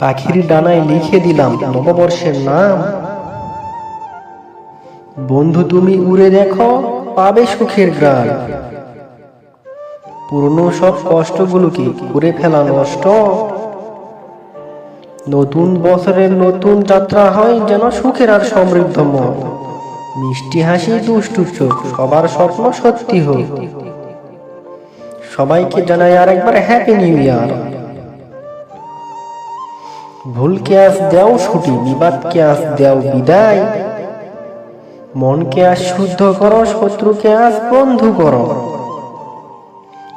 পাখির ডানায় লিখে দিলাম নববর্ষের নাম। বন্ধু, তুমি উড়ে দেখো, পাবে সুখের গ্রাম পুরনো সব কষ্টগুলোকে করে ফেলা নষ্ট? নতুন বছরের নতুন যাত্রা হয় যেন সুখের আর সমৃদ্ধময় মিষ্টি হাসি, দুষ্টু চোখ, সবার স্বপ্ন সত্যি হোক। সবাইকে জানাই আর একবার হ্যাপি নিউ ইয়ার ভুলকে আজ দেও ছুটি বিবাদকে আজ দেও বিদায়। মনকে আজ শুদ্ধ করো শত্রুকে আজ বন্ধু করো।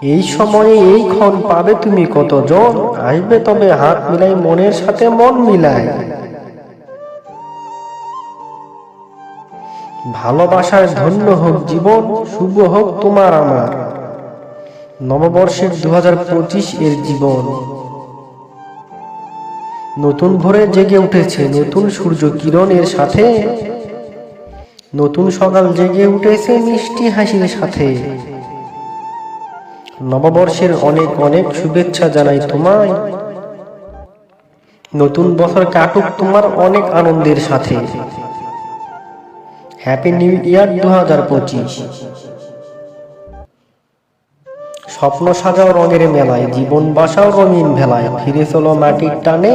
এই সময়ে এই ক্ষণ পাবে তুমি কতজন? আসবে তবে হাত মিলাই, মনের সাথে মন মিলাই। ভালোবাসার ধন্য হোক জীবন, শুভ হোক তোমার আমার। নববর্ষের দু হাজার পঁচিশ এর জীবন। নতুন ভোরে জেগে উঠেছে নতুন সূর্য কিরণের সাথে। নতুন সকাল জেগে উঠেছে মিষ্টি হাসির সাথে। নববর্ষের অনেক অনেক শুভেচ্ছা জানাই তোমায়। নতুন বছর কাটুক তোমার অনেক আনন্দের সাথে। হ্যাপি নিউ ইয়ার দু হাজার পঁচিশ। স্বপ্ন সাজাও রঙের মেলায়, জীবন বাসাও রঙিন ভেলায়, ফিরে চলো মাটির টানে।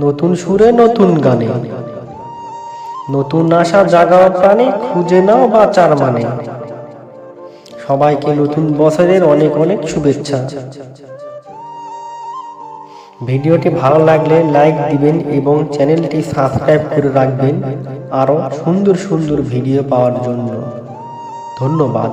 নতুন সুরে নতুন গানে, নতুন আশা জাগাও প্রাণে, খুঁজে নাও বাঁচার মানে। সবাইকে নতুন বছরের অনেক অনেক শুভেচ্ছা। ভিডিওটি ভালো লাগলে লাইক দিবেন এবং চ্যানেলটি সাবস্ক্রাইব করে রাখবেন। আরও সুন্দর সুন্দর ভিডিও পাওয়ার জন্য। ধন্যবাদ।